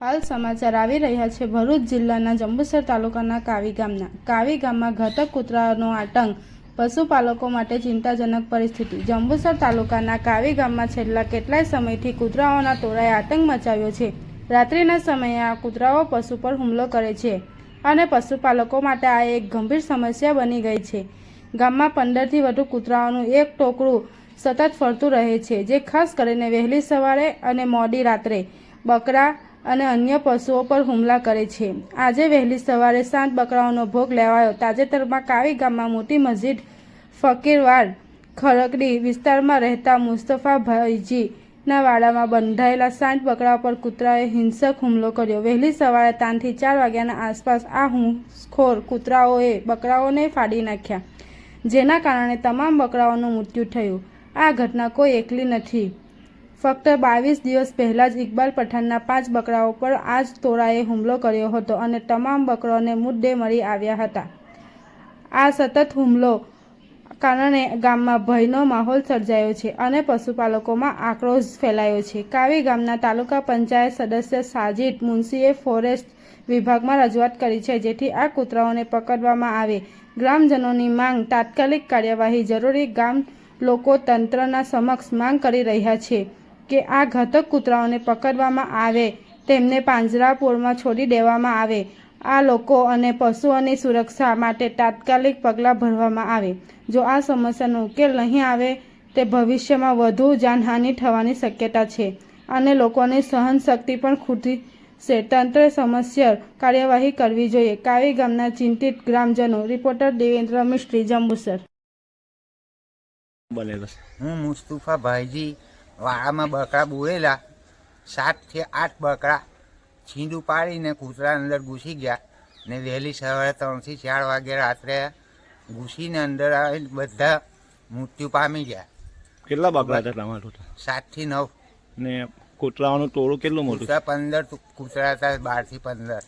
હાલ સમાચાર આવી રહ્યા છે. ભરૂચ જિલ્લાના જંબુસર તાલુકાના કાવી ગામના. કાવી ગામમાં ઘાતક કૂતરાનો આતંક પશુપાલકો માટે ચિંતાજનક પરિસ્થિતિ. જંબુસર તાલુકાના કાવી ગામમાં છેલ્લા કેટલાય સમયથી કૂતરાઓના ટોળાએ આતંક મચાવ્યો છે. રાત્રિના સમયે આ કૂતરાઓ પશુ પર હુમલો કરે છે અને પશુપાલકો માટે આ એક ગંભીર સમસ્યા બની ગઈ છે. ગામમાં પંદરથી વધુ કૂતરાઓનું એક ટોકરું સતત ફરતું રહે છે, જે ખાસ કરીને વહેલી સવારે અને મોડી રાત્રે. બકરા અને અન્ય પશુઓ પર હુમલા કરે છે. આજે વહેલી સવારે સાત બકરાઓનો ભોગ લેવાયો. તાજેતરમાં કાવી ગામમાં મોટી મસ્જિદ ફકીરવાડ ખરકડી વિસ્તારમાં રહેતા મુસ્તફાભાઈજીના વાડામાં બંધાયેલા સાત બકરા પર કૂતરાએ હિંસક હુમલો કર્યો. વહેલી સવારે ત્રણથી ચાર વાગ્યાના આસપાસ આ હુંસખોર કૂતરાઓએ બકરાઓને ફાડી નાખ્યા, જેના કારણે તમામ બકરાઓનું મૃત્યુ થયું. આ ઘટના કોઈ એકલી નથી. ફક્ત બાવીસ દિવસ પહેલાં જ ઇકબાલ પઠાણના પાંચ બકરાઓ પર આ જ ટોળાએ હુમલો કર્યો હતો અને તમામ બકરાઓને મુદ્દે મળી આવ્યા હતા. આ સતત હુમલો કારણે ગામમાં ભયનો માહોલ સર્જાયો છે અને પશુપાલકોમાં આક્રોશ ફેલાયો છે. કાવી ગામના તાલુકા પંચાયત સદસ્ય સાજિદ મુનશીએ ફોરેસ્ટ વિભાગમાં રજૂઆત કરી છે, જેથી આ કૂતરાઓને પકડવામાં આવે. ગ્રામજનોની માંગ તાત્કાલિક કાર્યવાહી જરૂરી ગામ લોકો તંત્રના સમક્ષ માંગ કરી રહ્યા છે. કે આ ઘાતક કૂતરાઓને પકડવામાં આવે તેમને પાંજરાપોળમાં છોડી દેવામાં આવે. આ લોકો અને પશુઓની સુરક્ષા માટે તાત્કાલિક પગલાં ભરવામાં આવે. જો આ સમસ્યાનો ઉકેલ નહીં આવે તે ભવિષ્યમાં વધુ જાનહાનિ થવાની શક્યતા છે અને લોકોની સહનશક્તિ પણ ખૂટી છે. તંત્રે સમસ્યા કાર્યવાહી કરવી જોઈએ. કાવી ગામના ચિંતિત ગ્રામજનો રિપોર્ટર દેવેન્દ્ર મિસ્ત્રી જંબુસર. હું મુસ્તુફા ભાઈજી વાળામાં બકરા બોળેલા સાતથી આઠ બકરા છીંડું પાડીને કૂતરા અંદર ઘૂસી ગયા ને વહેલી સવારે ત્રણથી ચાર વાગે રાત્રે ઘૂસીને અંદર આવીને બધા મૃત્યુ પામી ગયા. કેટલા બકરા હતા તમારું સાતથી નવ. ને કૂતરાઓનું ટોળું કેટલું મોટું? કૂતરા પંદર કૂતરા હતા બારથી પંદર.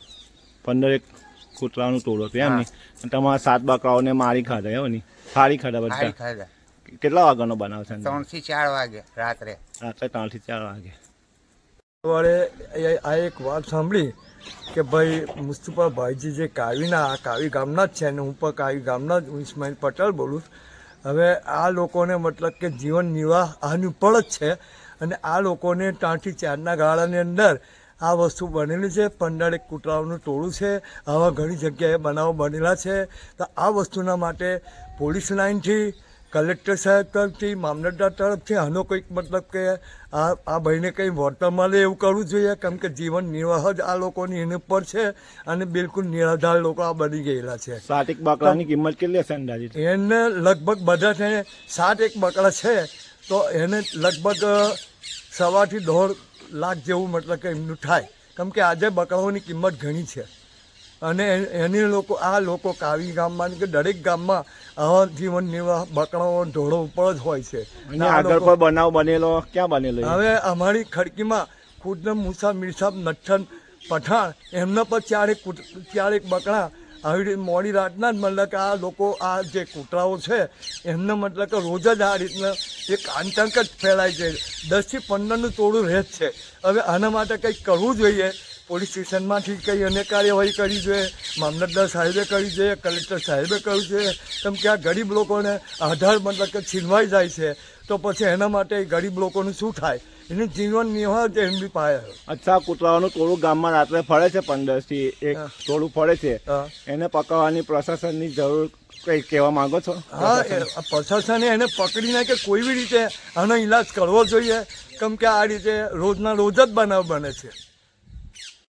પંદર એક કૂતરાનું ટોળું હતું એમ. નહીં તમારા સાત બકરાઓને મારી ખાધા એમ નહીં સારી ખાધા બધા? ખાધા. કેટલા વાગ્યાનો બનાવ છે? ત્રણથી ચાર વાગે રાત્રે. રાત્રે ત્રણથી ચાર વાગે. સવારે આ એક વાત સાંભળી કે ભાઈ મુસ્તુફા ભાઈજી જે કાવીના કાવી ગામના જ છે અને હું પણ કાવી ગામના જ હું ઇસ્માઇલ પટેલ બોલું છું. હવે આ લોકોને મતલબ કે જીવન નિર્વાહ આની ઉપર જ છે અને આ લોકોને ત્રણથી ચારના ગાળાની અંદર આ વસ્તુ બનેલી છે. પંદર એક કૂતરાઓનું ટોળું છે આવા ઘણી જગ્યાએ બનાવો બનેલા છે. તો આ વસ્તુના માટે પોલીસ લાઇનથી કલેક્ટર સાહેબ તરફથી મામલતદાર તરફથી આનો કંઈક મતલબ કે આ આ ભાઈને કંઈ વળતર મળે એવું કરવું જોઈએ? કેમ કે જીવન નિર્વાહ જ આ લોકોની એની ઉપર છે અને બિલકુલ નિરાધાર લોકો આ બની ગયેલા છે. સાત એક બકરાની કિંમત કેટલી હશે અંદાજે? એને લગભગ બધા છે સાત એક બકરા છે તો એને લગભગ સવાથી દોઢ લાખ જેવું મતલબ કે એમનું થાય. કેમ કે આજે બકરાઓની કિંમત ઘણી છે. અને એ- એની લોકો આ લોકો કાવી ગામમાં કે દરેક ગામમાં આવા જીવન નિર્વાહ બકરાઓ ઢોળો ઉપર જ હોય છે. આગળ પર બનાવ બનેલો ક્યાં બનેલો હવે અમારી ખડકીમાં ખુદને મુસા મીરસાબ નઠ્ઠન પઠાણ એમના પર ચારેક ચારેક બકરા આવી રીતે મોડી રાતના જ મતલબ કે આ લોકો આ જે કૂતરાઓ છે એમને મતલબ કે રોજ જ આ રીતના એક આતંક જ ફેલાય છે. દસથી પંદરનું તોડું રહે જ છે. હવે આના માટે કંઈક કરવું જોઈએ? પોલીસ સ્ટેશનમાંથી કંઈ અને કાર્યવાહી કરવી જોઈએ મામલતદાર સાહેબે કરવી જોઈએ કલેક્ટર સાહેબે કરવું જોઈએ કેમ કે આ ગરીબ લોકોને આધાર મતલબ કે છીનવાઈ જાય છે? તો પછી એના માટે ગરીબ લોકોનું શું થાય? એનું જીવન નિર્વાહ એમ બી પાય અચ્છા કૂતરાઓનું ટોળું ગામમાં રાત્રે ફરે છે પંદરથી એક. ટોળું ફરે છે. એને પકડવાની પ્રશાસનની જરૂર કઈ કહેવા માંગો છો? હા પ્રશાસને એને પકડીને કે કોઈ બી રીતે આનો ઈલાજ કરવો જોઈએ? કેમ કે આ રીતે રોજના રોજ જ બનાવ બને છે.